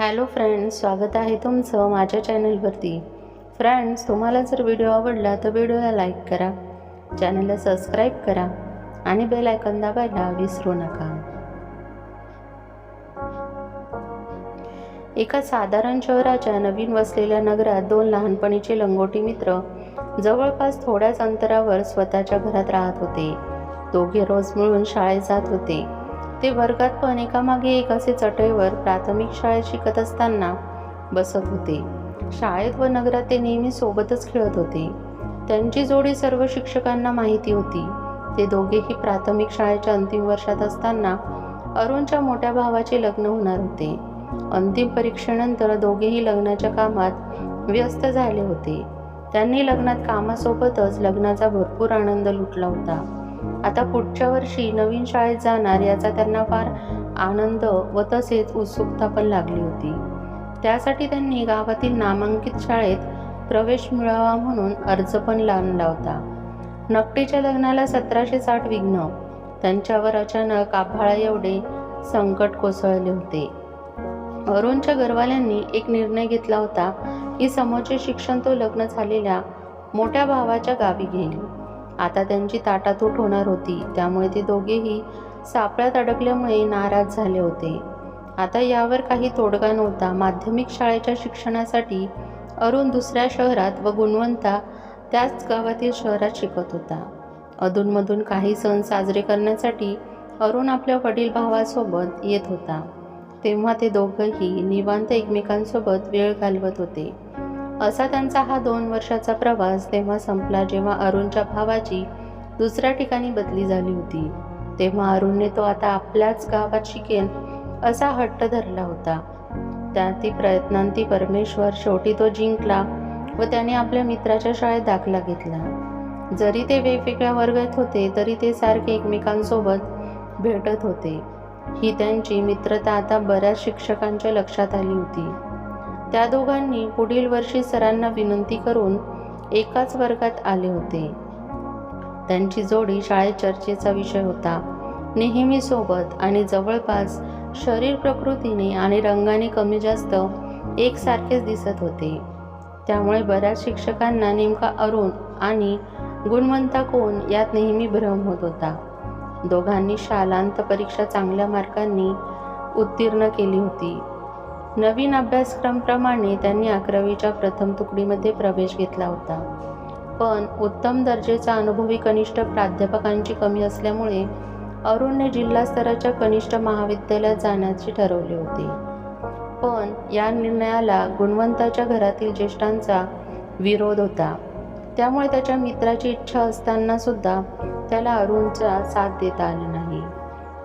Hello friends स्वागत आहे तुमचं माझ्या चॅनलवरती. फ्रेंड्स तुम्हाला जर व्हिडिओ आवडला तर व्हिडिओला लाईक करा चॅनलला सबस्क्राईब करा आणि बेल आयकॉन दाबायला विसरू नका. एका साधारण शहराच्या नवीन वसलेल्या नगरात दोन लहानपणीचे लंगोटी मित्र जवळपास थोड्याच अंतरावर स्वतःच्या घरात राहत होते. दोघे रोज मिळून शाळेत जात होते. ते वर्गात पण एकामागे एक असे चटईवर प्राथमिक शाळेत शिकत असताना बसत होते. शाळेत व नगरात ते नेहमी सोबतच खेळत होते. त्यांची जोडी सर्व शिक्षकांना माहिती होती. ते दोघेही प्राथमिक शाळेच्या अंतिम वर्षात असताना अरुणच्या मोठ्या भावाचे लग्न होणार होते. अंतिम परीक्षेनंतर दोघेही लग्नाच्या कामात व्यस्त झाले होते. त्यांनी लग्नात कामासोबतच लग्नाचा भरपूर आनंद लुटला होता. आता पुढच्या वर्षी नवीन शाळेत जाणार याचा त्यांना फार आनंद व तसेच उत्सुकता पण लागली होती. त्यासाठी त्यांनी गावातील नामांकित शाळेत प्रवेश मिळावा म्हणून अर्ज पण लावला होता. नकटीच्या लग्नाला सतराशे साठ विघ्न. त्यांच्यावर अचानक आभाळा एवढे संकट कोसळले होते. अरुणच्या घरवाल्यांनी एक निर्णय घेतला होता की समोरचे शिक्षण तो लग्न झालेल्या मोठ्या भावाच्या गावी घेईल. आता त्यांची ताटातूट होणार होती. त्यामुळे ते दोघेही सापळ्यात अडकल्यामुळे नाराज झाले होते. आता यावर काही तोडगा नव्हता. माध्यमिक शाळेच्या शिक्षणासाठी अरुण दुसऱ्या शहरात व गुणवंता त्याच गावातील शहरात शिकत होता. अधूनमधून काही सण साजरे करण्यासाठी अरुण आपल्या वडील भावासोबत येत होता. तेव्हा ते दोघंही निवांत एकमेकांसोबत वेळ घालवत होते. असा त्यांचा हा दोन वर्षाचा प्रवास तेव्हा संपला जेव्हा अरुणच्या भावाची दुसऱ्या ठिकाणी बदली झाली होती. तेव्हा अरुणने तो आता आपल्याच गावात शिकेल असा हट्ट धरला होता. त्या ती प्रयत्नांती परमेश्वर शेवटी तो जिंकला व त्याने आपल्या मित्राच्या शाळेत दाखला घेतला. जरी ते वेगवेगळ्या वर्गात होते तरी ते सारखे एकमेकांसोबत भेटत होते. ही त्यांची मित्रता आता बऱ्याच शिक्षकांच्या लक्षात आली होती. त्या दोघांनी पुढील वर्षी सरांना विनंती करून एकाच वर्गात आले होते. त्यांची जोडी शाळेत चर्चेचा विषय होता. नेहमी सोबत आणि जवळपास शरीर प्रकृतीने आणि रंगाने कमी जास्त एकसारखेच दिसत होते. त्यामुळे बऱ्याच शिक्षकांना नेमका अरुण आणि गुणवंता कोण यात नेहमी भ्रम होत होता. दोघांनी शालांत परीक्षा चांगल्या मार्कांनी उत्तीर्ण केली होती. नवीन अभ्यासक्रमप्रमाणे त्यांनी अकरावीच्या प्रथम तुकडीमध्ये प्रवेश घेतला होता. पण उत्तम दर्जेचा अनुभवी कनिष्ठ प्राध्यापकांची कमी असल्यामुळे अरुणने जिल्हा स्तराच्या कनिष्ठ महाविद्यालयात जाण्याचे ठरवले होते. पण या निर्णयाला गुणवंताच्या घरातील ज्येष्ठांचा विरोध होता. त्यामुळे त्याच्या मित्राची इच्छा असताना सुद्धा त्याला अरुणचा साथ देता आला नाही.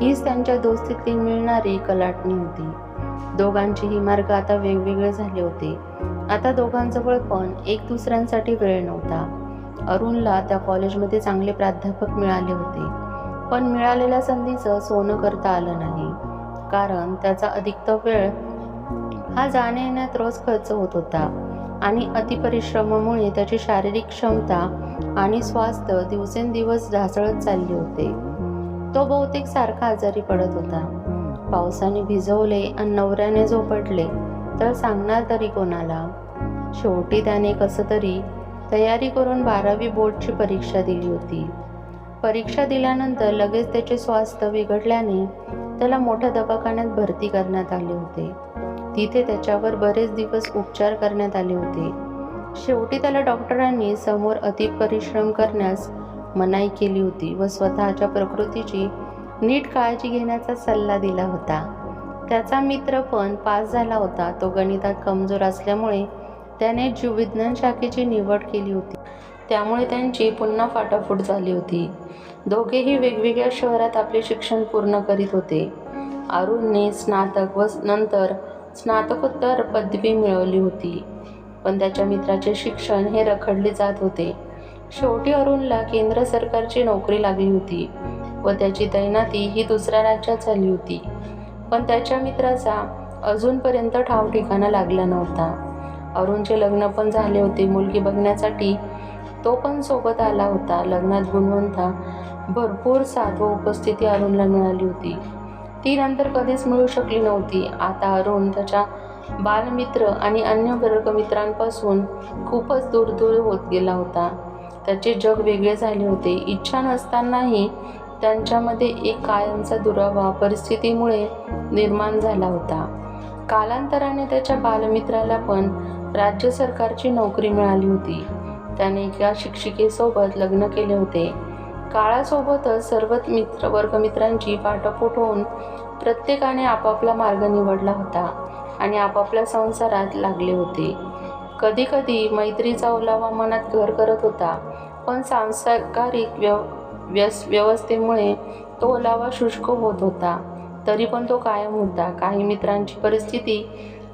हीच त्यांच्या दोस्तीतली मिळणारी कलाटणी होती. दोघांचेही मार्ग आता वेगवेगळे झाले होते. आता दोघांजवळ पण एक दुसऱ्यांसाठी वेळ नव्हता. अरुणला त्या कॉलेजमध्ये चांगले प्राध्यापक मिळाले होते. पण मिळालेल्या संधीचं सोनं करता आलं नाही. कारण त्याचा अधिकतर वेळ हा जाण्या येण्यात रोज खर्च होत होता. आणि अतिपरिश्रमामुळे त्याची शारीरिक क्षमता आणि स्वास्थ्य दिवसेंदिवस ढासळत चालले होते. तो बहुतेक सारखा आजारी पडत होता. पावसाने भिजवले आणि नवऱ्याने झोपटले तर सांगणार तरी कोणाला? शेवटी त्याने कसं तरी तयारी करून बारावी बोर्डची परीक्षा दिली होती. परीक्षा दिल्यानंतर लगेच त्याचे स्वास्थ्य बिघडल्याने त्याला मोठ्या दवाखान्यात भरती करण्यात आले होते. तिथे त्याच्यावर बरेच दिवस उपचार करण्यात आले होते. शेवटी त्याला डॉक्टरांनी समोर अतिपरिश्रम करण्यास मनाई केली होती व स्वतःच्या प्रकृतीची नीट काळजी घेण्याचा सल्ला दिला होता. त्याचा मित्र पण पास झाला होता. तो गणितात कमजोर असल्यामुळे त्याने जीवविज्ञान शाखेची निवड केली होती. त्यामुळे त्यांची पुन्हा फाटाफूट झाली होती. दोघेही वेगवेगळ्या शहरात आपले शिक्षण पूर्ण करीत होते. अरुणने स्नातक व नंतर स्नातकोत्तर पदवी मिळवली होती. पण त्याच्या मित्राचे शिक्षण हे रखडले जात होते. शेवटी अरुणला केंद्र सरकारची नोकरी लागली होती. व त्याची तैनाती ही दुसऱ्या राज्यात झाली होती. पण त्याच्या मित्राचा अजूनपर्यंत ठाव ठिकाणा लागला नव्हता. अरुणचे लग्न पण झाले होते. मुलगी बघण्यासाठी तो पण सोबत आला होता. लग्नात गुणवंता भरपूर साधव उपस्थिती अरुणला मिळाली होती. ती नंतर कधीच मिळू शकली नव्हती. आता अरुण त्याच्या बालमित्र आणि अन्य वर्गमित्रांपासून खूपच दूर दूर होत गेला होता. त्याचे जग वेगळे झाले होते. इच्छा नसतानाही त्यांच्यामध्ये एक कायमचा दुरावा परिस्थितीमुळे निर्माण झाला होता. कालांतराने त्याच्या बालमित्राला पण राज्य सरकारची नोकरी मिळाली होती. त्याने एका शिक्षिकेसोबत लग्न केले होते. काळासोबतच सर्वच मित्र वर्गमित्रांची पाठपोट होऊन प्रत्येकाने आपापला मार्ग निवडला होता आणि आपापल्या संसारात लागले होते. कधीकधी मैत्रीचा ओलावा मनात घर करत होता पण सांसारिक व्यव व्यस व्यवस्थेमुळे तो ओलावा शुष्क होत होता. तरी पण तो कायम होता. काही मित्रांची परिस्थिती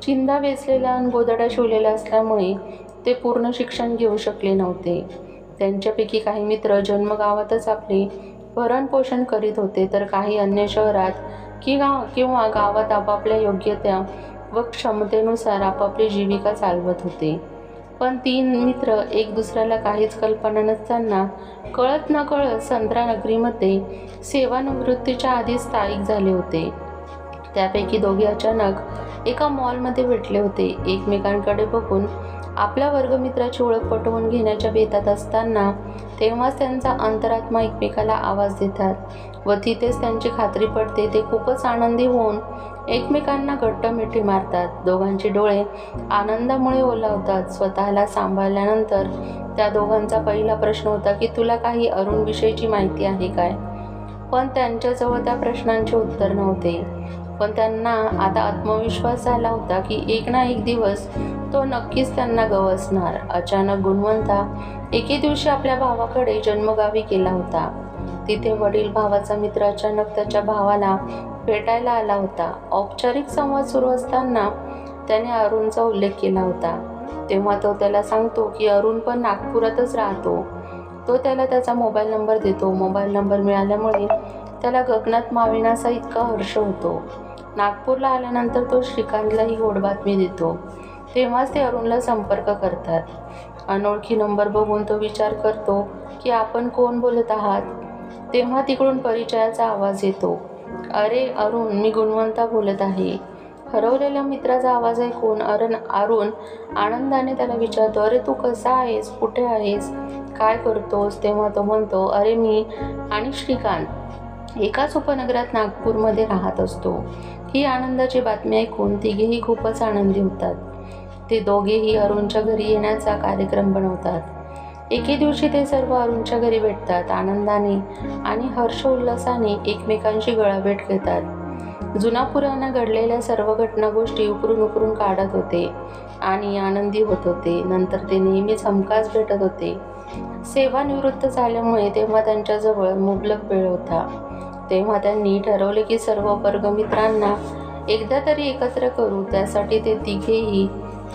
चिंदा वेचलेल्या आणि गोदड्या शिवलेला असल्यामुळे ते पूर्ण शिक्षण घेऊ शकले नव्हते. त्यांच्यापैकी काही मित्र जन्मगावातच आपले भरणपोषण करीत होते तर काही अन्य शहरात किंवा किंवा गावात आपापल्या योग्यत्या व क्षमतेनुसार आपापली जीविका चालवत होते. पण तीन मित्र एक दुसऱ्याला काहीच कल्पना नसताना कळत न कळत संत्रा नगरीमध्ये सेवानिवृत्तीच्या आधी स्थायिक झाले होते. त्यापैकी दोघे अचानक एका मॉलमध्ये भेटले होते. एकमेकांकडे बघून आपल्या वर्गमित्राची ओळख पटवून घेण्याच्या बेतात असताना तेव्हाच त्यांचा अंतरात्मा एकमेकाला आवाज देतात. व तिथेच त्यांची खात्री पडते ते खूपच आनंदी होऊन एकमेकांना घट्ट मिठी मारतात. दोघांचे डोळे आनंदामुळे ओलावतात. स्वतःला सांभाळल्यानंतर त्या दोघांचा पहिला प्रश्न होता की तुला काही अरुणविषयीची माहिती आहे काय? पण त्यांच्याजवळ त्या प्रश्नांचे उत्तर नव्हते. पण त्यांना आता आत्मविश्वास झाला होता की एक ना एक दिवस तो नक्कीच त्यांना गवसणार. अचानक गुणवंता एके दिवशी आपल्या भावाकडे जन्मगावी गेला होता. तिथे वडील भावाचा मित्र अचानक त्याच्या भावाला भेटायला आला होता. औपचारिक संवाद सुरू असताना त्याने अरुणचा उल्लेख केला होता. तेव्हा तो त्याला सांगतो की अरुण पण नागपुरातच राहतो. तो त्याला त्याचा मोबाईल नंबर देतो. मोबाईल नंबर मिळाल्यामुळे त्याला गगनात माविनाचा इतका हर्ष होतो. नागपूरला आल्यानंतर तो श्रीकांतला ही गोड बातमी देतो. तेव्हाच ते अरुणला संपर्क करतात. अनोळखी नंबर बघून तो विचार करतो की आपण कोण बोलत आहात? तेव्हा तिकडून परिचयाचा आवाज येतो. अरे अरुण मी गुणवंता बोलत आहे. हरवलेल्या मित्राचा आवाज ऐकून अरण अरुण आनंदाने त्याला विचारतो अरे तू कसा आहेस? कुठे आहेस? काय करतोस? तेव्हा तो म्हणतो अरे मी आणि श्रीकांत एकाच उपनगरात नागपूरमध्ये राहत असतो. ही आनंदाची बातमी ऐकून तिघेही खूपच आनंदी होतात. ते दोघेही अरुणच्या घरी येण्याचा कार्यक्रम बनवतात. एके दिवशी ते सर्व अरुणच्या घरी भेटतात आनंदाने आणि हर्ष उल्हासाने एकमेकांशी गळाभेट घेतात. जुना पुराणा घडलेल्या सर्व घटना गोष्टी उकरून उकरून काढत होते आणि आनंदी होत होते. नंतर ते नेहमीच हमखास भेटत होते. सेवानिवृत्त झाल्यामुळे तेव्हा त्यांच्याजवळ मुबलक वेळ होता. तेव्हा त्यांनी ठरवले की सर्व वर्गमित्रांना एकदा तरी एकत्र करू. त्यासाठी ते तिघेही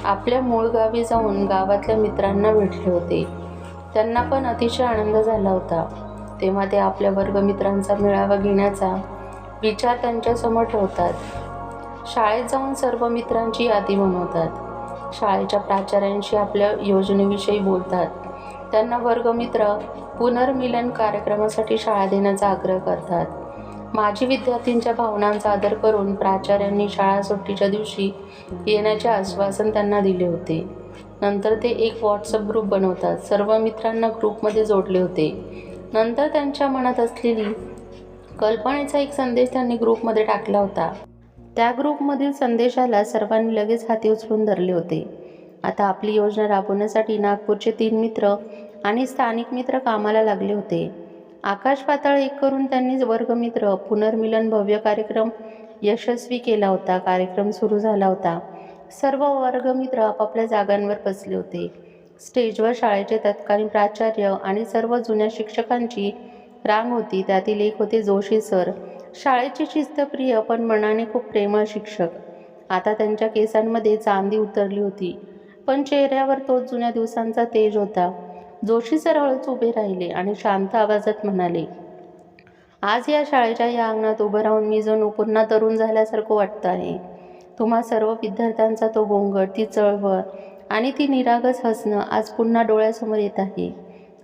आपल्या मूळ गावी जाऊन गावातल्या मित्रांना भेटले होते. त्यांना पण अतिशय आनंद झाला होता. तेव्हा ते आपल्या वर्गमित्रांचा मेळावा घेण्याचा विचार त्यांच्यासमोर ठेवतात. शाळेत जाऊन सर्व मित्रांची यादी बनवतात. शाळेच्या प्राचार्यांशी आपल्या योजनेविषयी बोलतात. त्यांना वर्गमित्र पुनर्मिलन कार्यक्रमासाठी शाळा देण्याचा आग्रह करतात. माजी विद्यार्थ्यांच्या भावनांचा आदर करून प्राचार्यांनी शाळा सुट्टीच्या दिवशी येण्याचे आश्वासन त्यांना दिले होते. नंतर ते एक व्हॉट्सअप ग्रुप बनवतात. सर्व मित्रांना ग्रुपमध्ये जोडले होते. नंतर त्यांच्या मनात असलेली कल्पनेचा एक संदेश त्यांनी ग्रुपमध्ये टाकला होता. त्या ग्रुपमधील संदेशाला सर्वांनी लगेच हाती उचलून धरले होते. आता आपली योजना राबवण्यासाठी नागपूरचे तीन मित्र आणि स्थानिक मित्र कामाला लागले होते. आकाश पाताळ एक करून त्यांनी वर्गमित्र पुनर्मिलन भव्य कार्यक्रम यशस्वी केला होता. कार्यक्रम सुरू झाला होता. सर्व वर्गमित्र आपापल्या जागांवर बसले होते. स्टेजवर शाळेचे तत्कालीन प्राचार्य आणि सर्व जुन्या शिक्षकांची रांग होती. त्यातील एक होते जोशी सर. शाळेचे शिस्तप्रिय पण मनाने खूप प्रेमळ शिक्षक. आता त्यांच्या केसांमध्ये चांदी उतरली होती. पण चेहऱ्यावर तोच जुन्या दिवसांचा तेज होता. जोशी सर हळूच उभे राहिले आणि शांत आवाजात म्हणाले आज या शाळेच्या या अंगणात उभं राहून मी जणू पुन्हा तरुण झाल्यासारखं वाटतं आहे. तुम्हा सर्व विद्यार्थ्यांचा तो गोंगट ती चळवळ आणि ती निरागस हसणं आज पुन्हा डोळ्यासमोर येत आहे.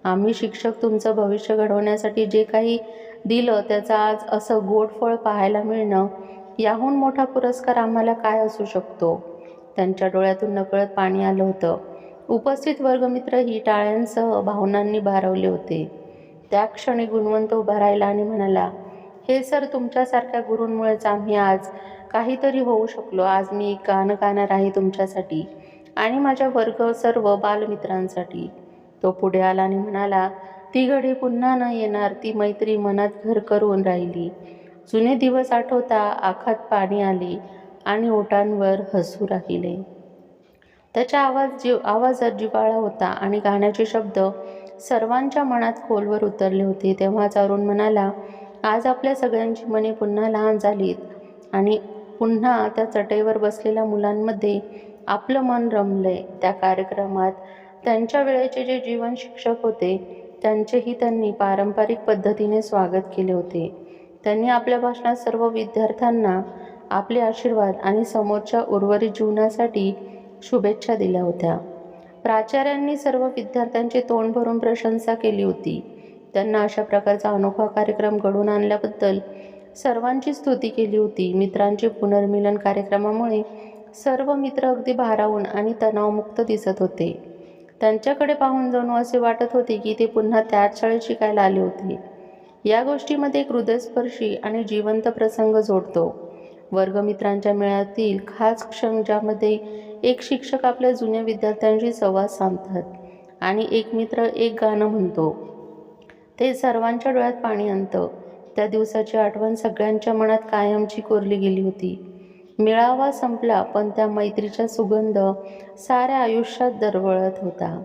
आम्ही शिक्षक तुमचं भविष्य घडवण्यासाठी जे काही दिलं त्याचं आज असं गोड फळ पाहायला मिळणं याहून मोठा पुरस्कार आम्हाला काय असू शकतो? त्यांच्या डोळ्यातून नकळत पाणी आलं होतं. उपस्थित वर्गमित्रही टाळ्यांसह भावनांनी भारवले होते. त्या क्षणी गुणवंत उभा राहिला आणि म्हणाला हे सर तुमच्यासारख्या गुरूंमुळेच आम्ही आज काहीतरी होऊ शकलो. आज मी गाणं गाणार आहे तुमच्यासाठी आणि माझ्या वर्ग सर्व बालमित्रांसाठी. तो पुढे आला आणि म्हणाला ती घडी पुन्हा न येणार. ती मैत्री मनात घर करून राहिली. जुने दिवस आठवता आखात पाणी आले आणि ओटांवर हसू राहिले. त्याच्या आवाज जीव आवाजात जिव्हाळा होता आणि गाण्याचे शब्द सर्वांच्या मनात खोलवर उतरले होते. तेव्हाच अरुण म्हणाला आज आपल्या सगळ्यांची मने पुन्हा लहान झालीत आणि पुन्हा त्या चटईवर बसलेल्या मुलांमध्ये आपलं मन रमलंय त्या कार्यक्रमात. त्यांच्या वेळेचे जे जीवन शिक्षक होते त्यांचेही त्यांनी पारंपरिक पद्धतीने स्वागत केले होते. त्यांनी आपल्या भाषणात सर्व विद्यार्थ्यांना आपले आशीर्वाद आणि समोरच्या उर्वरित जीवनासाठी शुभेच्छा दिल्या होत्या. प्राचार्यांनी सर्व विद्यार्थ्यांचे तोंड भरून प्रशंसा केली होती. त्यांना अशा प्रकारचा अनोखा कार्यक्रम घडवून आणल्याबद्दल सर्वांची स्तुती केली होती. मित्रांचे पुनर्मिलन कार्यक्रमामुळे सर्व मित्र अगदी भारावून आणि तणावमुक्त दिसत होते. त्यांच्याकडे पाहून जणू असे वाटत होते की ते पुन्हा त्याच शाळेत शिकायला आले होते. या गोष्टीमध्ये एक हृदयस्पर्शी आणि जिवंत प्रसंग जोडतो. वर्गमित्रांच्या मेळ्यातील खास क्षण ज्यामध्ये एक शिक्षक आपल्या जुन्या विद्यार्थ्यांशी संवाद साधतात आणि एक मित्र एक गाणं म्हणतो. ते सर्वांच्या डोळ्यात पाणी आणतं. त्या दिवसाची आठवण सगळ्यांच्या मनात कायमची कोरली गेली होती. मेळावा संपला पण त्या मैत्रीचा सुगंध साऱ्या आयुष्यात दरवळत होता.